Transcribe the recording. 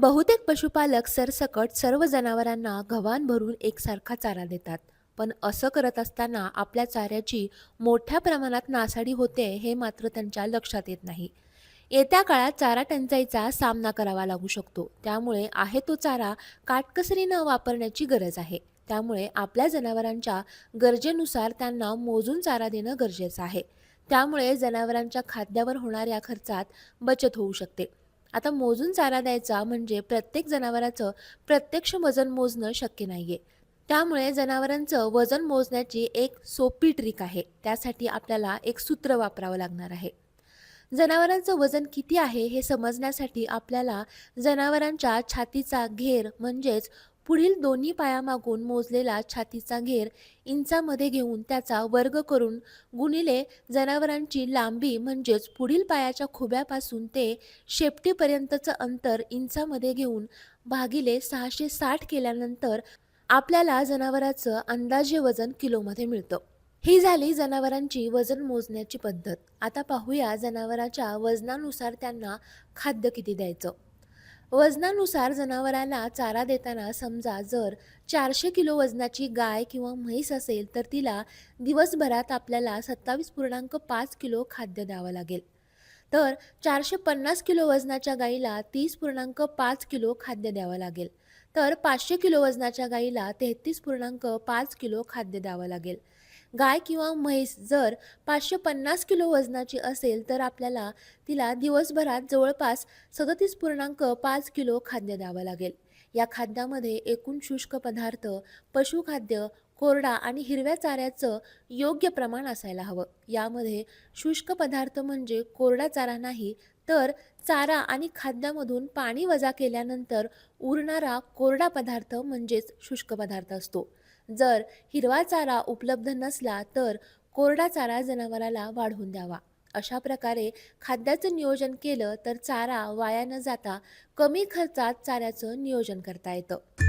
बहुतेक पशुपालक सरसकट सर्व जनावरांना गव्हाण भरून एकसारखा चारा देतात. पण असं करत असताना आपल्या चाऱ्याची मोठ्या प्रमाणात नासाडी होते हे मात्र त्यांच्या लक्षात येत नाही. येत्या काळात चारा टंचाईचा सामना करावा लागू शकतो. त्यामुळे आहे तो चारा काटकसरीनं वापरण्याची गरज आहे. त्यामुळे आपल्या जनावरांच्या गरजेनुसार त्यांना मोजून चारा देणं गरजेचं आहे. त्यामुळे जनावरांच्या खाद्यावर होणाऱ्या खर्चात बचत होऊ शकते. आता मोजून चारा द्यायचा म्हणजे प्रत्येक जनावराचं प्रत्यक्ष वजन मोजणं शक्य नाही आहे त्यामुळे जनावरांचं वजन मोजण्याची एक सोपी ट्रिक आहे. त्यासाठी आपल्याला एक सूत्र वापरावं लागणार आहे. जनावरांचं वजन किती आहे हे समजण्यासाठी आपल्याला जनावरांच्या छातीचा घेर म्हणजेच पुढील दोन्ही पायामागून मोजलेला छातीचा घेर इंचामध्ये घेऊन त्याचा वर्ग करून गुणिले जनावरांची लांबी म्हणजेच पुढील पायाच्या खुब्यापासून ते शेपटीपर्यंतचं अंतर इंचामध्ये घेऊन भागिले सहाशे साठ केल्यानंतर आपल्याला जनावराचं अंदाजे वजन किलोमध्ये मिळतं. ही झाली जनावरांची वजन मोजण्याची पद्धत. आता पाहूया जनावराच्या वजनानुसार त्यांना खाद्य किती द्यायचं. वजनानुसार जनावराला चारा देताना समजा जर चारशे किलो वजनाची गाय किंवा म्हैस असेल तर तिला दिवसभरात आपल्याला सत्तावीस पूर्णांक पाच किलो खाद्य द्यावं लागेल. तर चारशे पन्नास किलो वजनाच्या गाईला तीस पूर्णांक पाच किलो खाद्य द्यावं लागेल. तर पाचशे किलो वजनाच्या गाईला तेहतीस पूर्णांक पाच किलो खाद्य द्यावं लागेल. गाय किंवा म्हैस जर पाचशे पन्नास किलो वजनाची असेल तर आपल्याला तिला दिवसभरात जवळपास सदतीस पूर्णांक पाच किलो खाद्य द्यावं लागेल. या खाद्यामध्ये एकूण शुष्क पदार्थ पशुखाद्य कोरडा आणि हिरव्या चाऱ्याचं योग्य प्रमाण असायला हवं. यामध्ये शुष्क पदार्थ म्हणजे कोरडा चारा नाही तर चारा आणि खाद्यामधून पाणी वजा केल्यानंतर उरणारा कोरडा पदार्थ म्हणजेच शुष्क पदार्थ असतो. जर हिरवा चारा उपलब्ध नसला तर कोरडा चारा जनावराला वाढवून द्यावा. अशा प्रकारे खाद्याचं नियोजन केलं तर चारा वाया न जाता कमी खर्चात चाऱ्याचं नियोजन करता येतं.